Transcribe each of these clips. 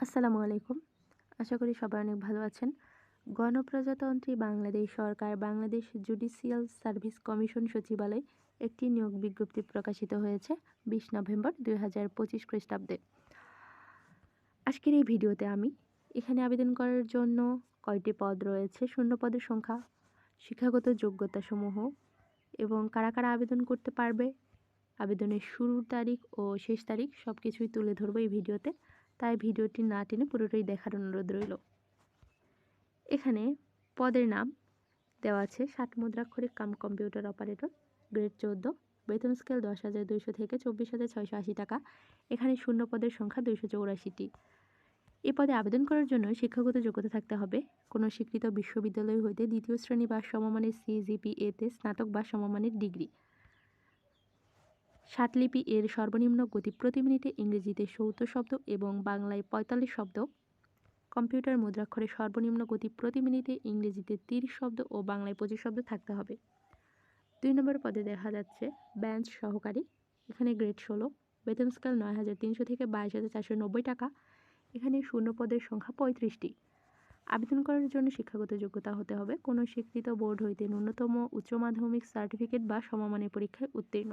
আসসালামু আলাইকুম। আশা করি সবাই অনেক ভালো আছেন। গণপ্রজাতন্ত্রী বাংলাদেশ সরকার, বাংলাদেশ জুডিশিয়াল সার্ভিস কমিশন সচিবালয় একটি নিয়োগ বিজ্ঞপ্তি প্রকাশিত হয়েছে বিশ নভেম্বর দুই হাজার পঁচিশ খ্রিস্টাব্দে। আজকের এই ভিডিওতে আমি এখানে আবেদন করার জন্য কয়টি পদ রয়েছে? শূন্য পদের সংখ্যা, শিক্ষাগত যোগ্যতাসমূহ এবং কারা কারা আবেদন করতে পারবে, আবেদনের শুরুর তারিখ ও শেষ তারিখ সব কিছুই তুলে ধরবো এই ভিডিওতে। তাই ভিডিওটি না টেনে পুরোটাই দেখার অনুরোধ রইল। এখানে পদের নাম দেওয়া আছে ষাট মুদ্রাক্ষরিক কাম কম্পিউটার অপারেটর, গ্রেড চোদ্দ, বেতন স্কেল দশ হাজার দুইশো থেকে চব্বিশ হাজার ছয়শো আশি টাকা। এখানে শূন্য পদের সংখ্যা দুইশো চৌরাশিটি। এ পদে আবেদন করার জন্য শিক্ষাগত যোগ্যতা থাকতে হবে। কোনো স্বীকৃত বিশ্ববিদ্যালয় হইতে দ্বিতীয় শ্রেণি বা সমমানের সিজিপিএতে স্নাতক বা সমমানের ডিগ্রি। ষাটলিপি এর সর্বনিম্ন গতি প্রতি মিনিটে ইংরেজিতে সত্তর শব্দ এবং বাংলায় পঁয়তাল্লিশ শব্দ। কম্পিউটার মুদ্রাক্ষরে সর্বনিম্ন গতি প্রতি মিনিটে ইংরেজিতে তিরিশ শব্দ ও বাংলায় পঁচিশ শব্দ থাকতে হবে। দুই নম্বর পদে দেখা যাচ্ছে ব্যাঞ্চ সহকারী। এখানে গ্রেড ষোলো, বেতন স্কেল নয় হাজার তিনশো থেকে বাইশ হাজার চারশো নব্বই টাকা। এখানে শূন্য পদের সংখ্যা পঁয়ত্রিশটি। আবেদন করার জন্য শিক্ষাগত যোগ্যতা হতে হবে। কোনো স্বীকৃত বোর্ড হইতে ন্যূনতম উচ্চ মাধ্যমিক সার্টিফিকেট বা সমমানের পরীক্ষায় উত্তীর্ণ।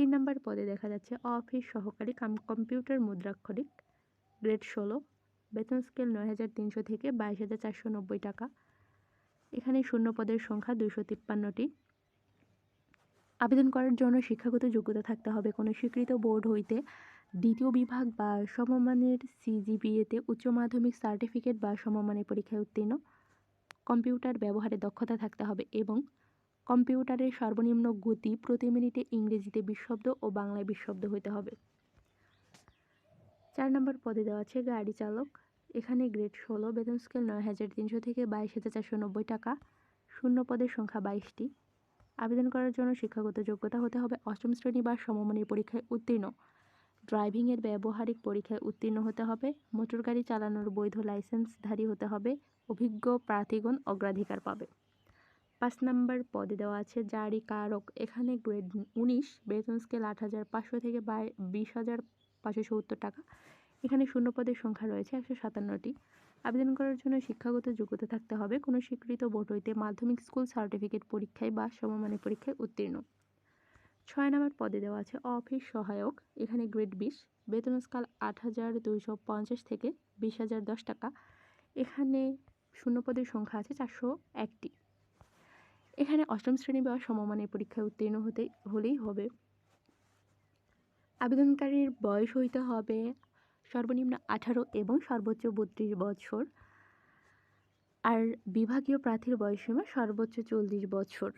তিন নম্বর পদে দেখা যাচ্ছে অফিস সহকারী কাম কম্পিউটার মুদ্রাক্ষরিক গ্রেড ষোলো, বেতন স্কেল নয় হাজার তিনশো থেকে বাইশ হাজার চারশো নব্বই টাকা। এখানে শূন্য পদের সংখ্যা দুশো তিপ্পান্নটি। আবেদন করার জন্য শিক্ষাগত যোগ্যতা থাকতে হবে। কোনো স্বীকৃত বোর্ড হইতে দ্বিতীয় বিভাগ বা সমমানের সিজিপিএতে উচ্চ মাধ্যমিক সার্টিফিকেট বা সমমানের পরীক্ষায় উত্তীর্ণ। কম্পিউটার ব্যবহারে দক্ষতা থাকতে হবে এবং কম্পিউটারের সর্বনিম্ন গতি প্রতি মিনিটে ইংরেজিতে বিশ শব্দ ও বাংলায় বিশ শব্দ হইতে হবে। চার নম্বর পদে দেওয়া আছে গাড়ি চালক। এখানে গ্রেড ষোলো, বেতন স্কেল নয় হাজার তিনশো থেকে বাইশ হাজার চারশো নব্বই টাকা। শূন্য পদের সংখ্যা বাইশটি। আবেদন করার জন্য শিক্ষাগত যোগ্যতা হতে হবে। অষ্টম শ্রেণি বা সমমানের পরীক্ষায় উত্তীর্ণ। ড্রাইভিংয়ের ব্যবহারিক পরীক্ষায় উত্তীর্ণ হতে হবে। মোটর গাড়ি চালানোর বৈধ লাইসেন্সধারী হতে হবে। অভিজ্ঞ প্রার্থীগণ অগ্রাধিকার পাবে। পাঁচ নাম্বার পদে দেওয়া আছে জারি কারক। এখানে গ্রেড উনিশ, বেতন স্কেল আট হাজার পাঁচশো থেকে বাই, বিশ হাজার পাঁচশো সত্তর টাকা। এখানে শূন্য পদের সংখ্যা রয়েছে একশো সাতান্নটি। আবেদন করার জন্য শিক্ষাগত যোগ্যতা থাকতে হবে। কোনো স্বীকৃত বোর্ড হইতে মাধ্যমিক স্কুল সার্টিফিকেট পরীক্ষায় বা সমমানের পরীক্ষায় উত্তীর্ণ। ছয় নম্বর পদে দেওয়া আছে অফিস সহায়ক। এখানে গ্রেড বিশ, বেতন স্কাল আট হাজার দুইশো পঞ্চাশ থেকে বিশ হাজার দশ টাকা। এখানে শূন্য পদের সংখ্যা আছে চারশো একটি। এখানে অষ্টম শ্রেণি বা সমমানের পরীক্ষায় উত্তীর্ণ হতে, হলেই হবে। আবেদনকারীর বয়স হইতে হবে সর্বনিম্ন আঠারো এবং সর্বোচ্চ বত্রিশ বছর। আর বিভাগীয় প্রার্থীর বয়সসীমা সর্বোচ্চ চল্লিশ বছর।